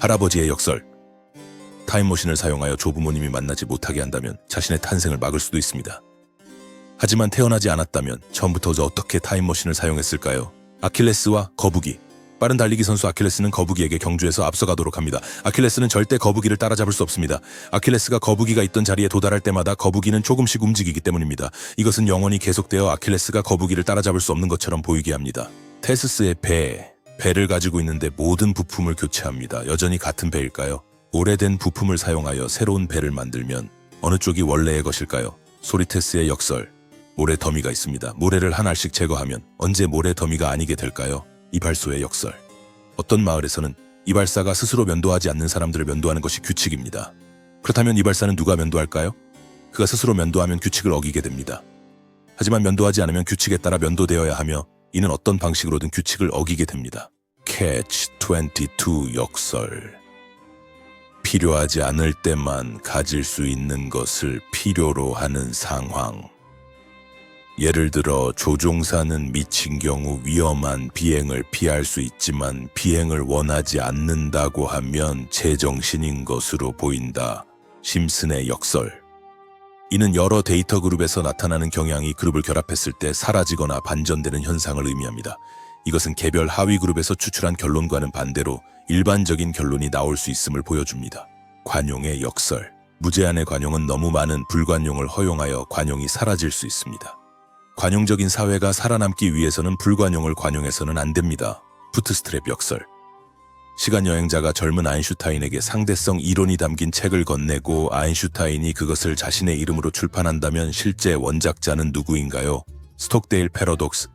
할아버지의 역설. 타임머신을 사용하여 조부모님이 만나지 못하게 한다면 자신의 탄생을 막을 수도 있습니다. 하지만 태어나지 않았다면 처음부터 어떻게 타임머신을 사용했을까요? 아킬레스와 거북이. 빠른 달리기 선수 아킬레스는 거북이에게 경주에서 앞서가도록 합니다. 아킬레스는 절대 거북이를 따라잡을 수 없습니다. 아킬레스가 거북이가 있던 자리에 도달할 때마다 거북이는 조금씩 움직이기 때문입니다. 이것은 영원히 계속되어 아킬레스가 거북이를 따라잡을 수 없는 것처럼 보이게 합니다. 테스스의 배. 배를 가지고 있는데 모든 부품을 교체합니다. 여전히 같은 배일까요? 오래된 부품을 사용하여 새로운 배를 만들면 어느 쪽이 원래의 것일까요? 소리테스의 역설. 모래 더미가 있습니다. 모래를 한 알씩 제거하면 언제 모래 더미가 아니게 될까요? 이발소의 역설. 어떤 마을에서는 이발사가 스스로 면도하지 않는 사람들을 면도하는 것이 규칙입니다. 그렇다면 이발사는 누가 면도할까요? 그가 스스로 면도하면 규칙을 어기게 됩니다. 하지만 면도하지 않으면 규칙에 따라 면도되어야 하며 이는 어떤 방식으로든 규칙을 어기게 됩니다. 캐치 22 역설. 필요하지 않을 때만 가질 수 있는 것을 필요로 하는 상황. 예를 들어 조종사는 미친 경우 위험한 비행을 피할 수 있지만 비행을 원하지 않는다고 하면 제정신인 것으로 보인다. 심슨의 역설. 이는 여러 데이터 그룹에서 나타나는 경향이 그룹을 결합했을 때 사라지거나 반전되는 현상을 의미합니다. 이것은 개별 하위 그룹에서 추출한 결론과는 반대로 일반적인 결론이 나올 수 있음을 보여줍니다. 관용의 역설. 무제한의 관용은 너무 많은 불관용을 허용하여 관용이 사라질 수 있습니다. 관용적인 사회가 살아남기 위해서는 불관용을 관용해서는 안 됩니다. 푸트스트랩 역설. 시간 여행자가 젊은 아인슈타인에게 상대성 이론이 담긴 책을 건네고 아인슈타인이 그것을 자신의 이름으로 출판한다면 실제 원작자는 누구인가요? 스톡데일 패러독스.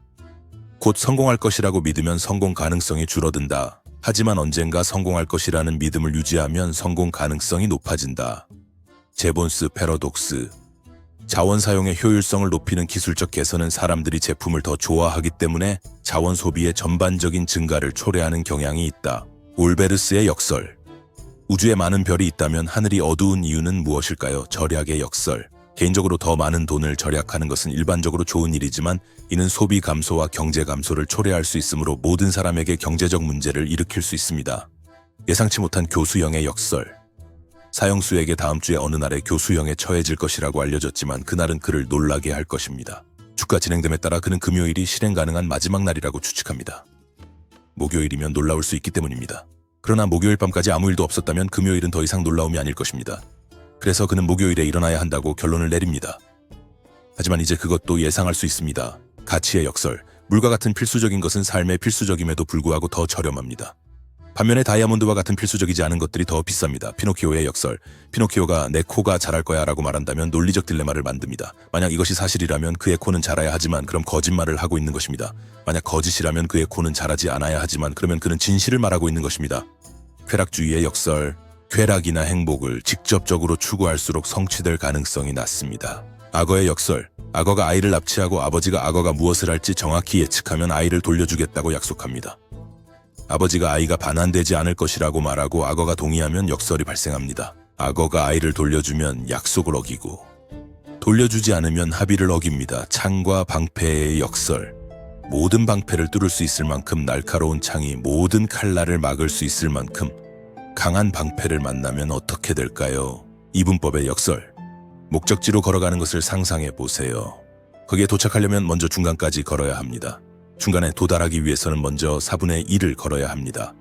곧 성공할 것이라고 믿으면 성공 가능성이 줄어든다. 하지만 언젠가 성공할 것이라는 믿음을 유지하면 성공 가능성이 높아진다. 제본스 패러독스. 자원 사용의 효율성을 높이는 기술적 개선은 사람들이 제품을 더 좋아하기 때문에 자원 소비의 전반적인 증가를 초래하는 경향이 있다. 올베르스의 역설. 우주에 많은 별이 있다면 하늘이 어두운 이유는 무엇일까요? 절약의 역설. 개인적으로 더 많은 돈을 절약하는 것은 일반적으로 좋은 일이지만 이는 소비 감소와 경제 감소를 초래할 수 있으므로 모든 사람에게 경제적 문제를 일으킬 수 있습니다. 예상치 못한 교수형의 역설. 사형수에게 다음 주에 어느 날에 교수형에 처해질 것이라고 알려졌지만 그날은 그를 놀라게 할 것입니다. 주가 진행됨에 따라 그는 금요일이 실행 가능한 마지막 날이라고 추측합니다. 목요일이면 놀라울 수 있기 때문입니다. 그러나 목요일 밤까지 아무 일도 없었다면 금요일은 더 이상 놀라움이 아닐 것입니다. 그래서 그는 목요일에 일어나야 한다고 결론을 내립니다. 하지만 이제 그것도 예상할 수 있습니다. 가치의 역설. 물과 같은 필수적인 것은 삶의 필수적임에도 불구하고 더 저렴합니다. 반면에 다이아몬드와 같은 필수적이지 않은 것들이 더 비쌉니다. 피노키오의 역설. 피노키오가 내 코가 자랄 거야 라고 말한다면 논리적 딜레마를 만듭니다. 만약 이것이 사실이라면 그의 코는 자라야 하지만 그럼 거짓말을 하고 있는 것입니다. 만약 거짓이라면 그의 코는 자라지 않아야 하지만 그러면 그는 진실을 말하고 있는 것입니다. 쾌락주의의 역설. 쾌락이나 행복을 직접적으로 추구할수록 성취될 가능성이 낮습니다. 악어의 역설. 악어가 아이를 납치하고 아버지가 악어가 무엇을 할지 정확히 예측하면 아이를 돌려주겠다고 약속합니다. 아버지가 아이가 반환되지 않을 것이라고 말하고 악어가 동의하면 역설이 발생합니다. 악어가 아이를 돌려주면 약속을 어기고 돌려주지 않으면 합의를 어깁니다. 창과 방패의 역설. 모든 방패를 뚫을 수 있을 만큼 날카로운 창이 모든 칼날을 막을 수 있을 만큼 강한 방패를 만나면 어떻게 될까요? 이분법의 역설. 목적지로 걸어가는 것을 상상해 보세요. 거기에 도착하려면 먼저 중간까지 걸어야 합니다. 중간에 도달하기 위해서는 먼저 4분의 1을 걸어야 합니다.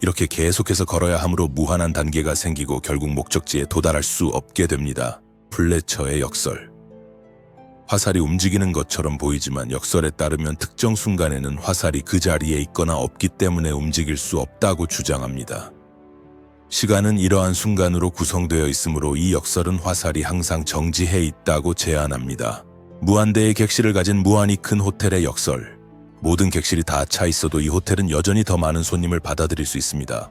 이렇게 계속해서 걸어야 하므로 무한한 단계가 생기고 결국 목적지에 도달할 수 없게 됩니다. 플래처의 역설. 화살이 움직이는 것처럼 보이지만 역설에 따르면 특정 순간에는 화살이 그 자리에 있거나 없기 때문에 움직일 수 없다고 주장합니다. 시간은 이러한 순간으로 구성되어 있으므로 이 역설은 화살이 항상 정지해 있다고 제안합니다. 무한대의 객실을 가진 무한히 큰 호텔의 역설. 모든 객실이 다 차 있어도 이 호텔은 여전히 더 많은 손님을 받아들일 수 있습니다.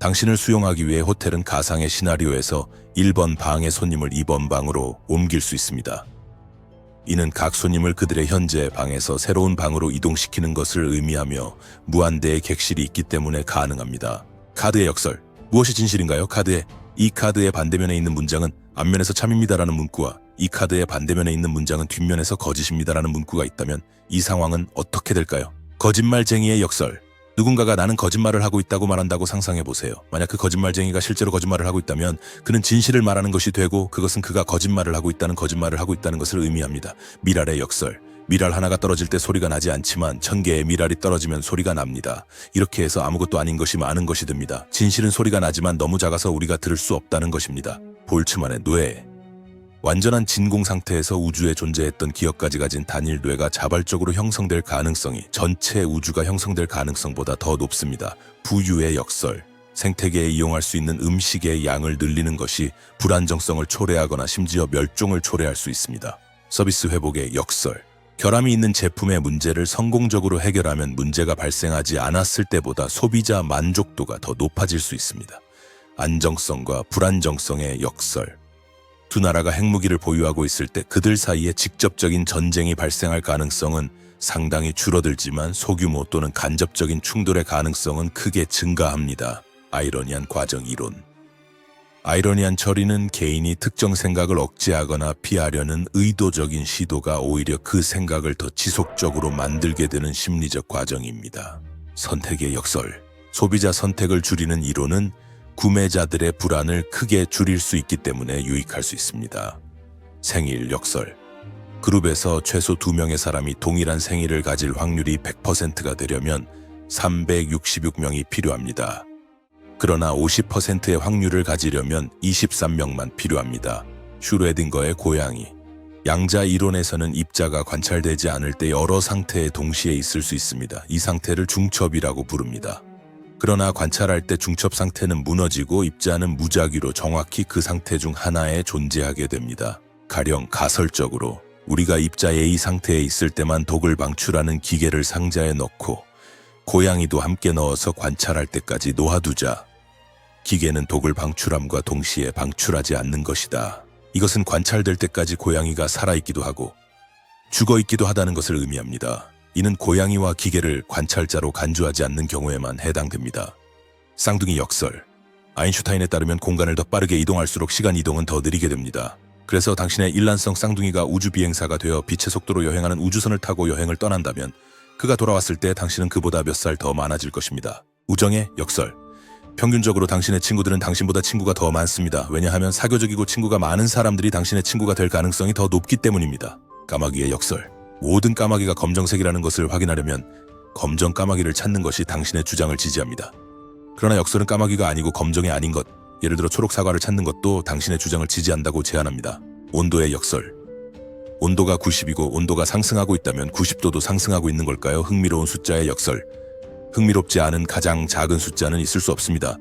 당신을 수용하기 위해 호텔은 가상의 시나리오에서 1번 방의 손님을 2번 방으로 옮길 수 있습니다. 이는 각 손님을 그들의 현재 방에서 새로운 방으로 이동시키는 것을 의미하며 무한대의 객실이 있기 때문에 가능합니다. 카드의 역설. 무엇이 진실인가요? 카드의 이 카드의 반대면에 있는 문장은 앞면에서 참입니다라는 문구와 이 카드의 반대면에 있는 문장은 뒷면에서 거짓입니다라는 문구가 있다면 이 상황은 어떻게 될까요? 거짓말쟁이의 역설. 누군가가 나는 거짓말을 하고 있다고 말한다고 상상해 보세요. 만약 그 거짓말쟁이가 실제로 거짓말을 하고 있다면 그는 진실을 말하는 것이 되고 그것은 그가 거짓말을 하고 있다는 거짓말을 하고 있다는 것을 의미합니다. 미랄의 역설. 미랄 하나가 떨어질 때 소리가 나지 않지만 천 개의 미랄이 떨어지면 소리가 납니다. 이렇게 해서 아무것도 아닌 것이 많은 것이 됩니다. 진실은 소리가 나지만 너무 작아서 우리가 들을 수 없다는 것입니다. 볼츠만의 뇌. 완전한 진공 상태에서 우주에 존재했던 기억까지 가진 단일 뇌가 자발적으로 형성될 가능성이 전체 우주가 형성될 가능성보다 더 높습니다. 부유의 역설. 생태계에 이용할 수 있는 음식의 양을 늘리는 것이 불안정성을 초래하거나 심지어 멸종을 초래할 수 있습니다. 서비스 회복의 역설. 결함이 있는 제품의 문제를 성공적으로 해결하면 문제가 발생하지 않았을 때보다 소비자 만족도가 더 높아질 수 있습니다. 안정성과 불안정성의 역설. 두 나라가 핵무기를 보유하고 있을 때 그들 사이에 직접적인 전쟁이 발생할 가능성은 상당히 줄어들지만 소규모 또는 간접적인 충돌의 가능성은 크게 증가합니다. 아이러니한 과정 이론. 아이러니한 처리는 개인이 특정 생각을 억제하거나 피하려는 의도적인 시도가 오히려 그 생각을 더 지속적으로 만들게 되는 심리적 과정입니다. 선택의 역설. 소비자 선택을 줄이는 이론은 구매자들의 불안을 크게 줄일 수 있기 때문에 유익할 수 있습니다. 생일 역설. 그룹에서 최소 2명의 사람이 동일한 생일을 가질 확률이 100%가 되려면 366명이 필요합니다. 그러나 50%의 확률을 가지려면 23명만 필요합니다. 슈레딩거의 고양이. 양자 이론에서는 입자가 관찰되지 않을 때 여러 상태에 동시에 있을 수 있습니다. 이 상태를 중첩이라고 부릅니다. 그러나 관찰할 때 중첩 상태는 무너지고 입자는 무작위로 정확히 그 상태 중 하나에 존재하게 됩니다. 가령 가설적으로 우리가 입자 A 상태에 있을 때만 독을 방출하는 기계를 상자에 넣고 고양이도 함께 넣어서 관찰할 때까지 놓아두자. 기계는 독을 방출함과 동시에 방출하지 않는 것이다. 이것은 관찰될 때까지 고양이가 살아있기도 하고 죽어 있기도 하다는 것을 의미합니다. 이는 고양이와 기계를 관찰자로 간주하지 않는 경우에만 해당됩니다. 쌍둥이 역설. 아인슈타인에 따르면 공간을 더 빠르게 이동할수록 시간 이동은 더 느리게 됩니다. 그래서 당신의 일란성 쌍둥이가 우주 비행사가 되어 빛의 속도로 여행하는 우주선을 타고 여행을 떠난다면 그가 돌아왔을 때 당신은 그보다 몇 살 더 많아질 것입니다. 우정의 역설. 평균적으로 당신의 친구들은 당신보다 친구가 더 많습니다. 왜냐하면 사교적이고 친구가 많은 사람들이 당신의 친구가 될 가능성이 더 높기 때문입니다. 까마귀의 역설. 모든 까마귀가 검정색이라는 것을 확인하려면 검정 까마귀를 찾는 것이 당신의 주장을 지지합니다. 그러나 역설은 까마귀가 아니고 검정이 아닌 것, 예를 들어 초록 사과를 찾는 것도 당신의 주장을 지지한다고 제안합니다. 온도의 역설. 온도가 90이고 온도가 상승하고 있다면 90도도 상승하고 있는 걸까요? 흥미로운 숫자의 역설. 흥미롭지 않은 가장 작은 숫자는 있을 수 없습니다.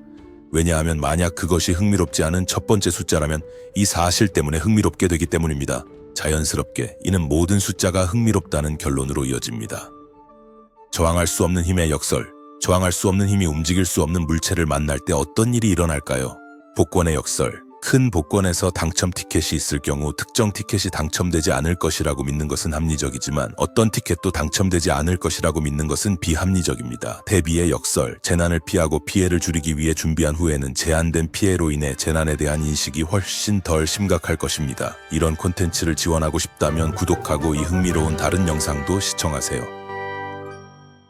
왜냐하면 만약 그것이 흥미롭지 않은 첫 번째 숫자라면 이 사실 때문에 흥미롭게 되기 때문입니다. 자연스럽게 이는 모든 숫자가 흥미롭다는 결론으로 이어집니다. 저항할 수 없는 힘의 역설. 저항할 수 없는 힘이 움직일 수 없는 물체를 만날 때 어떤 일이 일어날까요? 복권의 역설. 큰 복권에서 당첨 티켓이 있을 경우 특정 티켓이 당첨되지 않을 것이라고 믿는 것은 합리적이지만 어떤 티켓도 당첨되지 않을 것이라고 믿는 것은 비합리적입니다. 대비의 역설, 재난을 피하고 피해를 줄이기 위해 준비한 후에는 제한된 피해로 인해 재난에 대한 인식이 훨씬 덜 심각할 것입니다. 이런 콘텐츠를 지원하고 싶다면 구독하고 이 흥미로운 다른 영상도 시청하세요.